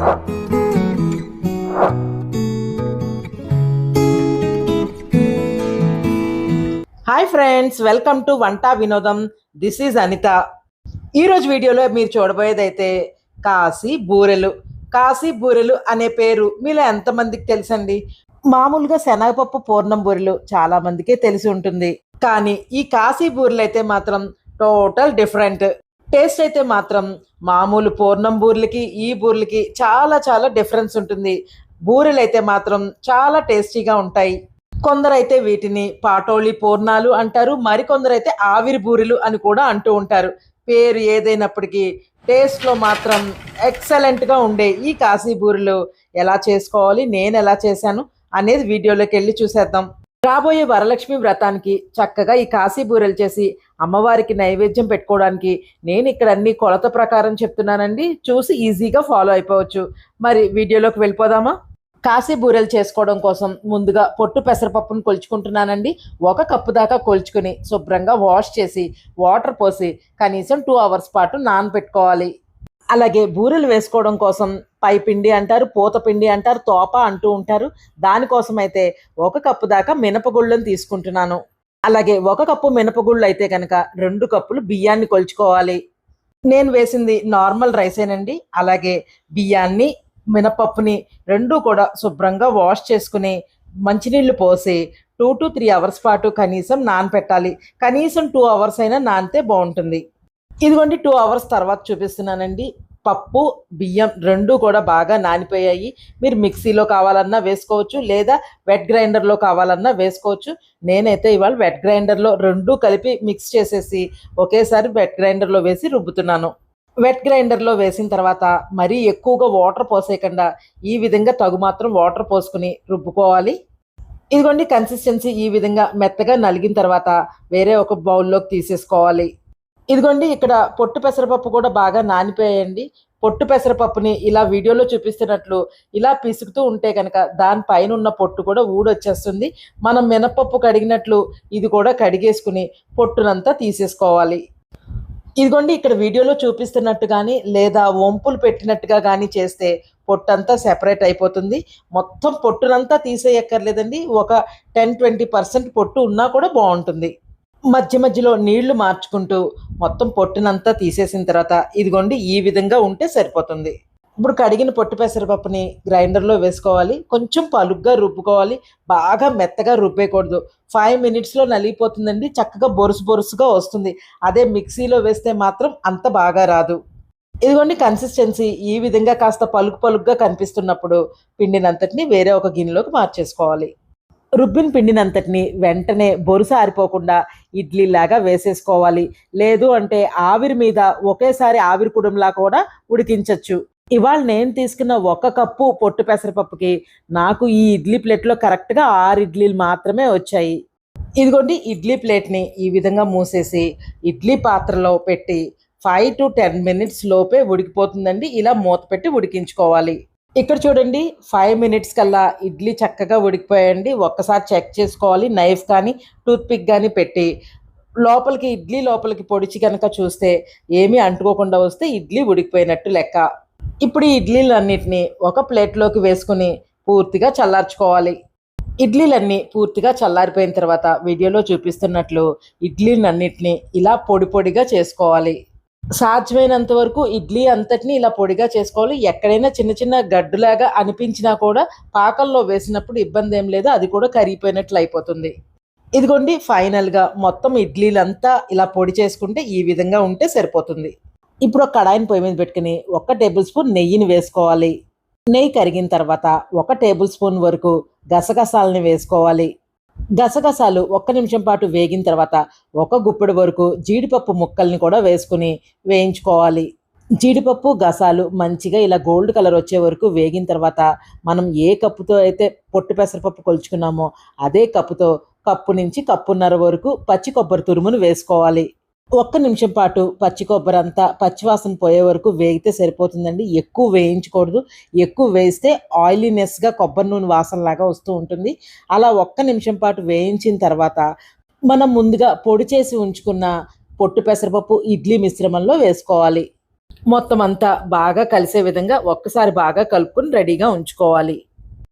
Hi friends welcome to Vanta Vinodam. This is Anitha. ఈరోజు వీడియోలో మీరు చూడబోయేది అయితే కాశీ బూరెలు. కాశీ బూరెలు అనే పేరు మీలో ఎంతమందికి తెలుసండి? మామూలుగా శనగపప్పు పూర్ణం బూరెలు చాలామందికే తెలిసి ఉంటుంది. కానీ ఈ కాశీ బూరెలు అయితే మాత్రం టోటల్ డిఫరెంట్ టేస్ట్ అయితే మాత్రం మామూలు పూర్ణం బూరెలకి ఈ బూరెలకి చాలా చాలా డిఫరెన్స్ ఉంటుంది. బూరెలు అయితే మాత్రం చాలా టేస్టీగా ఉంటాయి. కొందరైతే వీటిని పాటోళి పూర్ణాలు అంటారు. మరికొందరైతే ఆవిరి బూరెలు అని కూడా అంటూ ఉంటారు. పేరు ఏదైనప్పటికీ టేస్ట్లో మాత్రం ఎక్సలెంట్గా ఉండే ఈ కాశీ బూరెలు ఎలా చేసుకోవాలి నేను ఎలా చేశాను అనేది వీడియోలోకి వెళ్ళి చూసేద్దాం. రాబోయే వరలక్ష్మి వ్రతానికి చక్కగా ఈ కాశీ బూరెలు చేసి అమ్మవారికి నైవేద్యం పెట్టుకోవడానికి నేను ఇక్కడ అన్ని కొలత ప్రకారం చెప్తున్నానండి. చూసి ఈజీగా ఫాలో అయిపోవచ్చు. మరి వీడియోలోకి వెళ్ళిపోదామా? కాశీ బూరెలు చేసుకోవడం కోసం ముందుగా పొట్టు పెసరపప్పును కొలుచుకుంటున్నానండి. ఒక కప్పు దాకా కొలుచుకుని శుభ్రంగా వాష్ చేసి వాటర్ పోసి కనీసం టూ అవర్స్ పాటు నానబెట్టుకోవాలి. అలాగే బూరెలు వేసుకోవడం కోసం పై పిండి అంటారు పూత పిండి అంటారు తోప అంటూ ఉంటారు. దానికోసం అయితే ఒక కప్పు దాకా మినపగుళ్ళను తీసుకుంటున్నాను. అలాగే ఒక కప్పు మినపగుళ్ళు అయితే కనుక రెండు కప్పులు బియ్యాన్ని కొలుచుకోవాలి. నేను వేసింది నార్మల్ రైసేనండి. అలాగే బియ్యాన్ని మినపప్పుని రెండు కూడా శుభ్రంగా వాష్ చేసుకుని మంచినీళ్ళు పోసి టూ టు త్రీ అవర్స్ పాటు కనీసం నానపెట్టాలి. కనీసం టూ అవర్స్ అయినా నానితే బాగుంటుంది. ఇదిగోండి టూ అవర్స్ తర్వాత చూపిస్తున్నానండి. పప్పు బియ్యం రెండు కూడా బాగా నానిపోయాయి. మీరు మిక్సీలో కావాలన్నా వేసుకోవచ్చు లేదా వెట్ గ్రైండర్లో కావాలన్నా వేసుకోవచ్చు. నేనైతే ఇవాళ వెట్ గ్రైండర్లో రెండు కలిపి మిక్స్ చేసేసి ఒకేసారి వెట్ గ్రైండర్లో వేసి రుబ్బుతున్నాను. వెట్ గ్రైండర్లో వేసిన తర్వాత మరీ ఎక్కువగా వాటర్ పోసేయకుండా ఈ విధంగా తగు మాత్రం వాటర్ పోసుకుని రుబ్బుకోవాలి. ఇదిగోండి కన్సిస్టెన్సీ ఈ విధంగా మెత్తగా నలిగిన తర్వాత వేరే ఒక బౌల్లోకి తీసేసుకోవాలి. ఇదిగోండి ఇక్కడ పొట్టు పెసరపప్పు కూడా బాగా నానిపోయాయండి. పొట్టు పెసరపప్పుని ఇలా వీడియోలో చూపిస్తున్నట్లు ఇలా పిసుకుతూ ఉంటే కనుక దానిపైన ఉన్న పొట్టు కూడా ఊడొచ్చేస్తుంది. మనం మినపప్పు కడిగినట్లు ఇది కూడా కడిగేసుకుని పొట్టునంతా తీసేసుకోవాలి. ఇదిగోండి ఇక్కడ వీడియోలో చూపిస్తున్నట్టు కానీ లేదా వంపులు పెట్టినట్టుగా కానీ చేస్తే పొట్టంతా సెపరేట్ అయిపోతుంది. మొత్తం పొట్టునంతా తీసేయక్కర్లేదండి. ఒక టెన్ ట్వంటీ పర్సెంట్ పొట్టు ఉన్నా కూడా బాగుంటుంది. మధ్య మధ్యలో నీళ్ళు మార్చుకుంటూ మొత్తం పొట్టునంతా తీసేసిన తర్వాత ఇదిగోండి ఈ విధంగా ఉంటే సరిపోతుంది. ఇప్పుడు కడిగిన పొట్టు పెసరపప్పుని గ్రైండర్లో వేసుకోవాలి. కొంచెం పలుగ్గా రుబ్బుకోవాలి. బాగా మెత్తగా రుబ్బేయకూడదు. ఫైవ్ మినిట్స్లో నలిగిపోతుందండి. చక్కగా బొరుసు బొరుసుగా వస్తుంది. అదే మిక్సీలో వేస్తే మాత్రం అంత బాగా రాదు. ఇదిగోండి కన్సిస్టెన్సీ. ఈ విధంగా కాస్త పలుకు పలుగ్గా కనిపిస్తున్నప్పుడు పిండినంతటిని వేరే ఒక గిన్నెలోకి మార్చేసుకోవాలి. రుబ్బిన పిండినంతటిని వెంటనే బొరుస ఆరిపోకుండా ఇడ్లీలాగా వేసేసుకోవాలి. లేదు అంటే ఆవిరి మీద ఒకేసారి ఆవిరి కుడంలా కూడా ఉడికించవచ్చు ఇవాళ నేను తీసుకున్న ఒక కప్పు పొట్టు పెసరపప్పుకి నాకు ఈ ఇడ్లీ ప్లేట్లో కరెక్ట్గా ఆరు ఇడ్లీలు మాత్రమే వచ్చాయి. ఇదిగోండి ఇడ్లీ ప్లేట్ని ఈ విధంగా మూసేసి ఇడ్లీ పాత్రలో పెట్టి ఫైవ్ టు టెన్ మినిట్స్ లోపే ఉడికిపోతుందండి. ఇలా మూత పెట్టి ఉడికించుకోవాలి. ఇక్కడ చూడండి ఫైవ్ మినిట్స్ కల్లా ఇడ్లీ చక్కగా ఉడికిపోయండి. ఒక్కసారి చెక్ చేసుకోవాలి. నైఫ్ కానీ టూత్పిక్ కానీ పెట్టి. లోపలికి ఇడ్లీ లోపలికి పొడిచి కనుక చూస్తే ఏమీ అంటుకోకుండా వస్తే ఇడ్లీ ఉడికిపోయినట్టు లెక్క. ఇప్పుడు ఈ ఇడ్లీలన్నిటిని ఒక ప్లేట్లోకి వేసుకుని పూర్తిగా చల్లార్చుకోవాలి. ఇడ్లీలన్నీ పూర్తిగా చల్లారిపోయిన తర్వాత వీడియోలో చూపిస్తున్నట్లు ఇడ్లీలన్నిటిని ఇలా పొడి పొడిగా చేసుకోవాలి. సాధ్యమైనంత వరకు ఇడ్లీ అంతటిని ఇలా పొడిగా చేసుకోవాలి. ఎక్కడైనా చిన్న చిన్న గడ్డులాగా అనిపించినా కూడా పాకల్లో వేసినప్పుడు ఇబ్బంది ఏం లేదు. అది కూడా కరిగిపోయినట్లు అయిపోతుంది. ఇదిగోండి ఫైనల్గా మొత్తం ఇడ్లీలంతా ఇలా పొడి చేసుకుంటే ఈ విధంగా ఉంటే సరిపోతుంది. ఇప్పుడు ఒక కడాయిని పొయ్యి మీద పెట్టుకుని ఒక టేబుల్ స్పూన్ నెయ్యిని వేసుకోవాలి. నెయ్యి కరిగిన తర్వాత ఒక టేబుల్ స్పూన్ వరకు గసగసాలని వేసుకోవాలి. గసగసాలు ఒక్క నిమిషం పాటు వేగిన తర్వాత ఒక గుప్పెడు వరకు జీడిపప్పు ముక్కల్ని కూడా వేసుకుని వేయించుకోవాలి. జీడిపప్పు గసాలు మంచిగా ఇలా గోల్డ్ కలర్ వచ్చే వరకు వేగిన తర్వాత మనం ఏ కప్పుతో అయితే పొట్టు పెసరపప్పు కొలుచుకున్నామో అదే కప్పుతో కప్పు నుంచి కప్పున్నర వరకు పచ్చి కొబ్బరి తురుమును వేసుకోవాలి. ఒక్క నిమిషం పాటు పచ్చి కొబ్బరి అంతా పచ్చివాసన పోయే వరకు వేగితే సరిపోతుందండి. ఎక్కువ వేయించకూడదు. ఎక్కువ వేస్తే ఆయిలీనెస్గా కొబ్బరి నూనె వాసనలాగా వస్తూ ఉంటుంది. అలా ఒక్క నిమిషం పాటు వేయించిన తర్వాత మనం ముందుగా పొడి చేసి ఉంచుకున్న పొట్టు పెసరపప్పు ఇడ్లీ మిశ్రమంలో వేసుకోవాలి. మొత్తం అంతా బాగా కలిసే విధంగా ఒక్కసారి బాగా కలుపుకొని రెడీగా ఉంచుకోవాలి.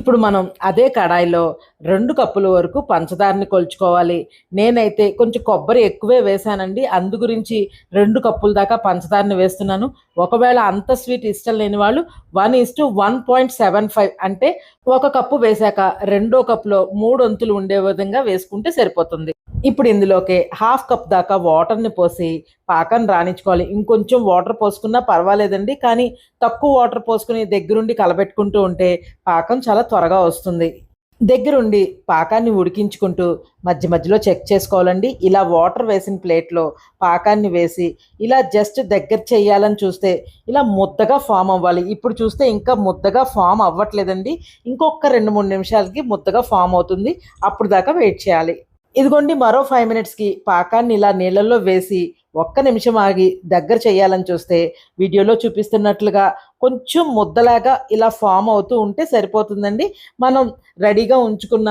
ఇప్పుడు మనం అదే కడాయిలో రెండు కప్పుల వరకు పంచదారని కొలుచుకోవాలి. నేనైతే కొంచెం కొబ్బరి ఎక్కువే వేశానండి. అందు గురించి రెండు కప్పుల దాకా పంచదారని వేస్తున్నాను. ఒకవేళ అంత స్వీట్ ఇష్టం లేని వాళ్ళు one is to one point seven five అంటే ఒక కప్పు వేశాక రెండో కప్పులో మూడు వంతులు ఉండే విధంగా వేసుకుంటే సరిపోతుంది. ఇప్పుడు ఇందులోకి హాఫ్ కప్ దాకా వాటర్ని పోసి పాకం రాణించుకోవాలి. ఇంకొంచెం వాటర్ పోసుకున్నా పర్వాలేదండి. కానీ తక్కువ వాటర్ పోసుకుని దగ్గరుండి కలబెట్టుకుంటూ ఉంటే పాకం చాలా త్వరగా వస్తుంది. దగ్గరుండి పాకాన్ని ఉడికించుకుంటూ మధ్య మధ్యలో చెక్ చేసుకోవాలండి. ఇలా వాటర్ వేసిన ప్లేట్లో పాకాన్ని వేసి ఇలా జస్ట్ దగ్గర చేయాలని చూస్తే ఇలా ముద్దగా ఫామ్ అవ్వాలి. ఇప్పుడు చూస్తే ఇంకా ముద్దగా ఫామ్ అవ్వట్లేదండి. ఇంకొక రెండు మూడు నిమిషాలకి ముద్దగా ఫామ్ అవుతుంది. అప్పుడు దాకా వెయిట్ చేయాలి. ఇదిగోండి మరో ఫైవ్ మినిట్స్కి పాకాన్ని ఇలా నీళ్ళల్లో వేసి ఒక్క నిమిషం ఆగి దగ్గర చేయాలని చూస్తే వీడియోలో చూపిస్తున్నట్లుగా కొంచెం ముద్దలాగా ఇలా ఫామ్ అవుతూ ఉంటే సరిపోతుందండి. మనం రెడీగా ఉంచుకున్న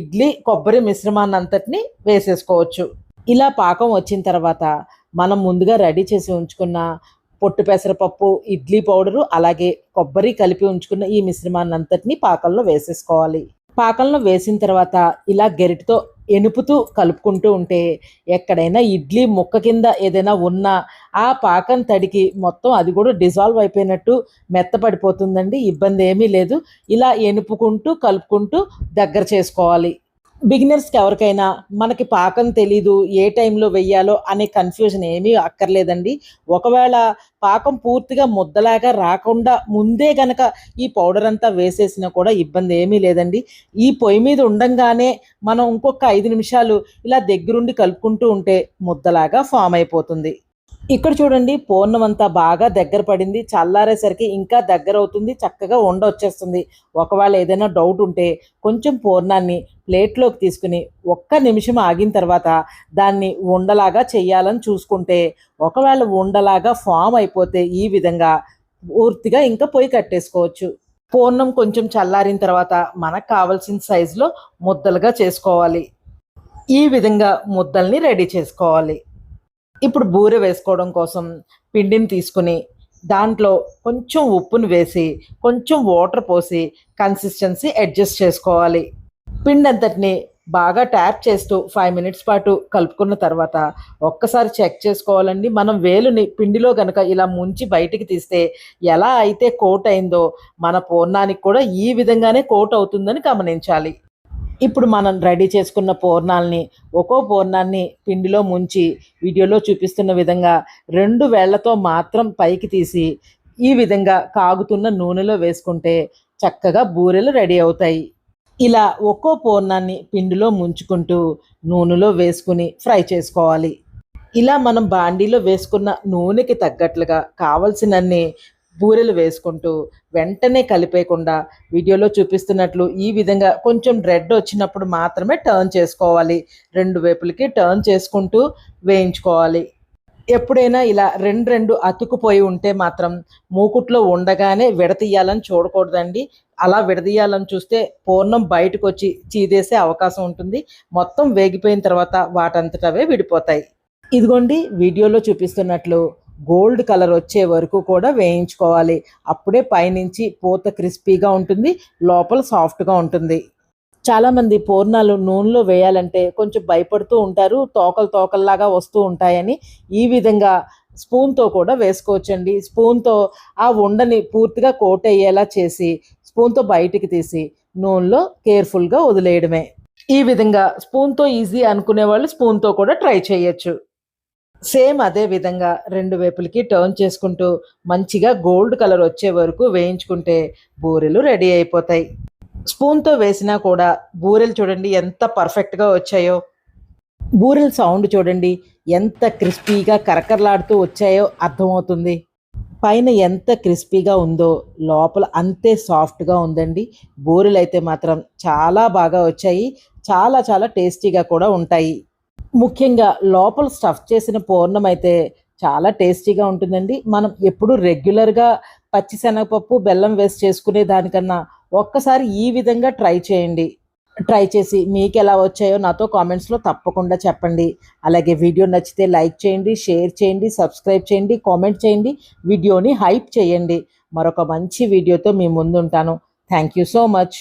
ఇడ్లీ కొబ్బరి మిశ్రమాన్ని అంతటిని వేసేసుకోవచ్చు. ఇలా పాకం వచ్చిన తర్వాత మనం ముందుగా రెడీ చేసి ఉంచుకున్న పొట్టు పెసరపప్పు ఇడ్లీ పౌడరు అలాగే కొబ్బరి కలిపి ఉంచుకున్న ఈ మిశ్రమాన్ని అంతటిని పాకంలో వేసేసుకోవాలి. పాకంలో వేసిన తర్వాత ఇలా గెరిటితో ఎనుపుతూ కలుపుకుంటూ ఉంటే ఎక్కడైనా ఇడ్లీ ముక్క కింద ఏదైనా ఉన్నా ఆ పాకం తడికి మొత్తం అది కూడా డిజాల్వ్ అయిపోయినట్టు మెత్తపడిపోతుందండి. ఇబ్బంది ఏమీ లేదు. ఇలా ఎనుపుకుంటూ కలుపుకుంటూ దగ్గర చేసుకోవాలి. బిగినర్స్కి ఎవరికైనా మనకి పాకం తెలీదు ఏ టైంలో వెయ్యాలో అనే కన్ఫ్యూజన్ ఏమీ అక్కర్లేదండి. ఒకవేళ పాకం పూర్తిగా ముద్దలాగా రాకుండా ముందే గనక ఈ పౌడర్ అంతా వేసేసినా కూడా ఇబ్బంది ఏమీ లేదండి. ఈ పొయ్యి మీద ఉండంగానే మనం ఇంకొక ఐదు నిమిషాలు ఇలా దగ్గరుండి కలుపుకుంటూ ఉంటే ముద్దలాగా ఫామ్ అయిపోతుంది. ఇక్కడ చూడండి పూర్ణం అంతా బాగా దగ్గర పడింది. చల్లారేసరికి ఇంకా దగ్గర అవుతుంది చక్కగా ఉండ వచ్చేస్తుంది. ఒకవేళ ఏదైనా డౌట్ ఉంటే కొంచెం పూర్ణాన్ని ప్లేట్లోకి తీసుకుని ఒక్క నిమిషం ఆగిన తర్వాత దాన్ని ఉండలాగా చేయాలని చూసుకుంటే ఒకవేళ ఉండలాగా ఫామ్ అయిపోతే ఈ విధంగా పూర్తిగా ఇంకా పొయ్యి కట్టేసుకోవచ్చు. పూర్ణం కొంచెం చల్లారిన తర్వాత మనకు కావాల్సిన సైజులో ముద్దలుగా చేసుకోవాలి. ఈ విధంగా ముద్దల్ని రెడీ చేసుకోవాలి. ఇప్పుడు బూరె వేసుకోవడం కోసం పిండిని తీసుకుని దాంట్లో కొంచెం ఉప్పును వేసి కొంచెం వాటర్ పోసి కన్సిస్టెన్సీ అడ్జస్ట్ చేసుకోవాలి. పిండి అంతటిని బాగా ట్యాప్ చేస్తూ ఫైవ్ మినిట్స్ పాటు కలుపుకున్న తర్వాత ఒక్కసారి చెక్ చేసుకోవాలండి. మనం వేలుని పిండిలో గనక ఇలా ముంచి బయటికి తీస్తే ఎలా అయితే కోట్ అయిందో మన పూర్ణానికి కూడా ఈ విధంగానే కోట్ అవుతుందని గమనించాలి. ఇప్పుడు మనం రెడీ చేసుకున్న పూర్ణాలని ఒక్కో పూర్ణాన్ని పిండిలో ముంచి వీడియోలో చూపిస్తున్న విధంగా రెండు వేళ్ళతో మాత్రం పైకి తీసి ఈ విధంగా కాగుతున్న నూనెలో వేసుకుంటే చక్కగా బూరెలు రెడీ అవుతాయి. ఇలా ఒక్కో పూర్ణాన్ని పిండిలో ముంచుకుంటూ నూనెలో వేసుకుని ఫ్రై చేసుకోవాలి. ఇలా మనం బాండీలో వేసుకున్న నూనెకి తగ్గట్లుగా కావలసినన్ని బూరెలు వేసుకుంటూ వెంటనే కలిపేయకుండా వీడియోలో చూపిస్తున్నట్లు ఈ విధంగా కొంచెం రెడ్ వచ్చినప్పుడు మాత్రమే టర్న్ చేసుకోవాలి. రెండు వైపులకి టర్న్ చేసుకుంటూ వేయించుకోవాలి. ఎప్పుడైనా ఇలా రెండు రెండు అతుకుపోయి ఉంటే మాత్రం మూకుట్లో ఉండగానే విడతీయాలని చూడకూడదండి. అలా విడదీయాలని చూస్తే పూర్ణం బయటకు వచ్చి చీదేసే అవకాశం ఉంటుంది. మొత్తం వేగిపోయిన తర్వాత వాటంతటవే విడిపోతాయి. ఇదిగోండి వీడియోలో చూపిస్తున్నట్లు గోల్డ్ కలర్ వచ్చే వరకు కూడా వేయించుకోవాలి. అప్పుడే పైనుంచి పూత క్రిస్పీగా ఉంటుంది లోపల సాఫ్ట్గా ఉంటుంది. చాలామంది పూర్ణాలు నూనెలో వేయాలంటే కొంచెం భయపడుతూ ఉంటారు తోకలు తోకల్లాగా వస్తూ ఉంటాయని. ఈ విధంగా స్పూన్తో కూడా వేసుకోవచ్చండి. స్పూన్తో ఆ ఉండని పూర్తిగా కోట్ అయ్యేలా చేసి స్పూన్తో బయటికి తీసి నూనెలో కేర్ఫుల్గా వదిలేయడమే. ఈ విధంగా స్పూన్తో ఈజీ అనుకునే వాళ్ళు స్పూన్తో కూడా ట్రై చేయొచ్చు. సేమ్ అదే విధంగా రెండు వైపులకి టర్న్ చేసుకుంటూ మంచిగా గోల్డ్ కలర్ వచ్చే వరకు వేయించుకుంటే బూరెలు రెడీ అయిపోతాయి. స్పూన్తో వేసినా కూడా బూరెలు చూడండి ఎంత పర్ఫెక్ట్గా వచ్చాయో. బూరెల సౌండ్ చూడండి ఎంత క్రిస్పీగా కరకరలాడుతూ వచ్చాయో అర్థమవుతుంది. పైన ఎంత క్రిస్పీగా ఉందో లోపల అంతే సాఫ్ట్గా ఉందండి. బూరెలు అయితే మాత్రం చాలా బాగా వచ్చాయి. చాలా చాలా టేస్టీగా కూడా ఉంటాయి. ముఖ్యంగా లోపల స్టఫ్ చేసిన పూర్ణం అయితే చాలా టేస్టీగా ఉంటుందండి. మనం ఎప్పుడు రెగ్యులర్గా పచ్చిశనగపప్పు బెల్లం వేసి చేసుకునే దానికన్నా ఒక్కసారి ఈ విధంగా ట్రై చేయండి. ట్రై చేసి మీకు ఎలా వచ్చాయో నాతో కామెంట్స్లో తప్పకుండా చెప్పండి. అలాగే వీడియో నచ్చితే లైక్ చేయండి షేర్ చేయండి సబ్స్క్రైబ్ చేయండి కామెంట్ చేయండి వీడియోని హైప్ చేయండి. మరొక మంచి వీడియోతో మీ ముందుంటాను. Thank you so much